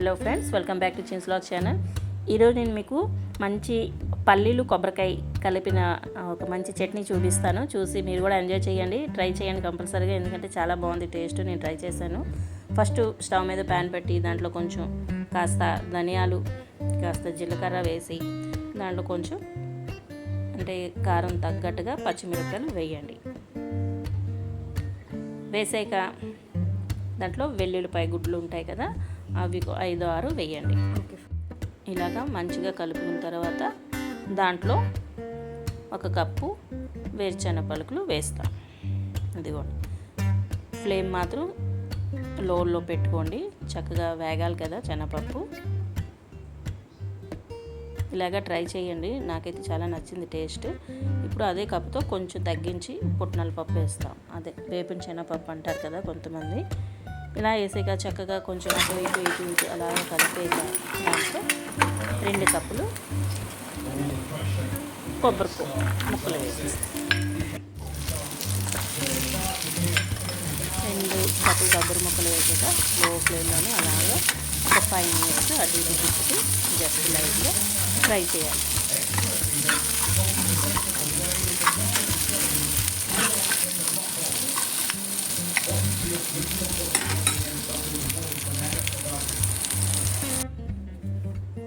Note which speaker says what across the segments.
Speaker 1: Hello friends welcome back to chin's log channel ఈరోజు నేను మీకు మంచి పల్లీలు కొబ్బరికాయ కలిపిన ఒక మంచి చట్నీ చూపిస్తాను. చూసి మీరు కూడా ఎంజాయ్ చేయండి. ట్రై చేయండి కంపల్సరీగా ఎందుకంటే చాలా బాగుంది టేస్ట్ నేను ట్రై చేశాను. ఫస్ట్ స్టవ్ మీద ప్యాన్ పెట్టి దాంట్లో కొంచెం కాస్త ధనియాలు కాస్త జీలకర్ర వేసి దాంట్లో కొంచెం అంటే కారం తగ్గట్టుగా పచ్చిమిరపకాయలు వేయండి. వేసాక దాంట్లో వెల్లుల్లిపాయ గుడ్లు ఉంటాయి కదా అవి ఐదు ఆరు వేయండి. ఇలాగా మంచిగా కలుపుకున్న తర్వాత దాంట్లో ఒక కప్పు వేరుచెన పలుకులు వేస్తాం. ఇదిగోండి. ఫ్లేమ్ మాత్రం లోలో పెట్టుకోండి. చక్కగా వేగాలి కదా శనగపప్పు. ఇలాగ ట్రై చేయండి. నాకైతే చాలా నచ్చింది టేస్ట్. ఇప్పుడు అదే కప్పుతో కొంచెం తగ్గించి పుట్నాల పప్పు వేస్తాం. అదే వేపిన శనగపప్పు అంటారు కదా కొంతమంది. ఇలా వేసాక చక్కగా కొంచెం అటు ఇటు ఇటు ఇటు అలా కలిపేక దాంట్లో రెండు కప్పులు కొబ్బరి ముక్కలు వేసేస్తాం రెండు కప్పులు కొబ్బరి ముక్కలు వేసాక లో ఫ్లేమ్లోనే అలాగా ఒక ఫైవ్ మినిట్స్ అటు ఇటు తిప్పి జస్ట్ లైట్గా ఫ్రై చేయాలి.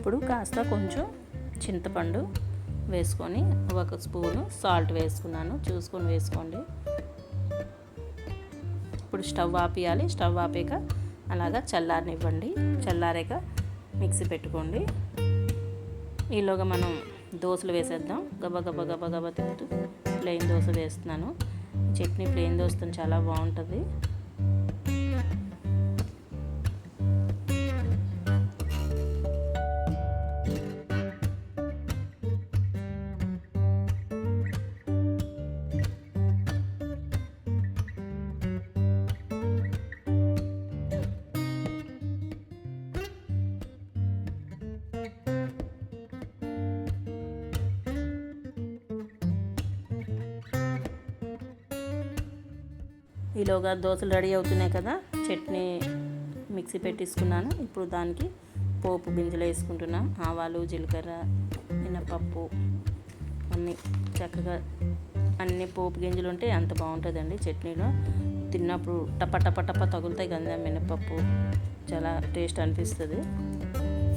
Speaker 1: ఇప్పుడు కాస్త కొంచెం చింతపండు వేసుకొని ఒక స్పూను సాల్ట్ వేసుకున్నాను. చూసుకొని వేసుకోండి. ఇప్పుడు స్టవ్ ఆపేయాలి. స్టవ్ ఆపాక అలాగా చల్లారనివ్వండి. చల్లారాక మిక్సీ పెట్టుకోండి. ఈలోగా మనం దోశలు వేసేద్దాం. గబ గబ గబ గబ తింటూ ప్లెయిన్ దోశ వేస్తున్నాను. చట్నీ ప్లెయిన్ దోశతో చాలా బాగుంటుంది. ఈలోగా దోశలు రెడీ అవుతున్నాయి కదా చట్నీ మిక్సీ పెట్టేసుకున్నాను. ఇప్పుడు దానికి పోపు గింజలు వేసుకుంటున్నాం. ఆవాలు జీలకర్ర మినపప్పు అన్నీ చక్కగా అన్ని పోపు గింజలు ఉంటే అంత బాగుంటుందండి చట్నీలో. తిన్నప్పుడు టప టప టప తగులుతాయి కదా మినపప్పు చాలా టేస్ట్ అనిపిస్తుంది.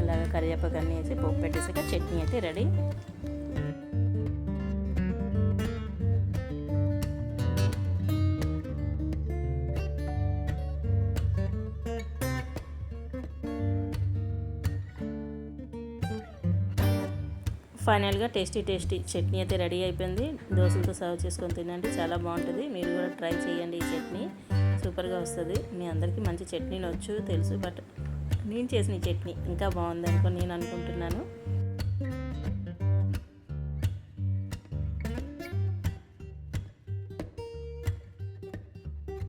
Speaker 1: అలాగే కరివేపాకు అన్నీ వేసి పోపు పెట్టేసాక చట్నీ అయితే రెడీ. ఫైనల్గా టేస్టీ టేస్టీ చట్నీ అయితే రెడీ అయిపోయింది. దోశలతో సర్వ్ చేసుకొని తినండి. చాలా బాగుంటుంది. మీరు కూడా ట్రై చేయండి ఈ చట్నీ. సూపర్గా వస్తుంది. మీ అందరికీ మంచి చట్నీలు వచ్చు తెలుసు. బట్ నేను చేసిన ఈ చట్నీ ఇంకా బాగుంది అనుకో నేను అనుకుంటున్నాను.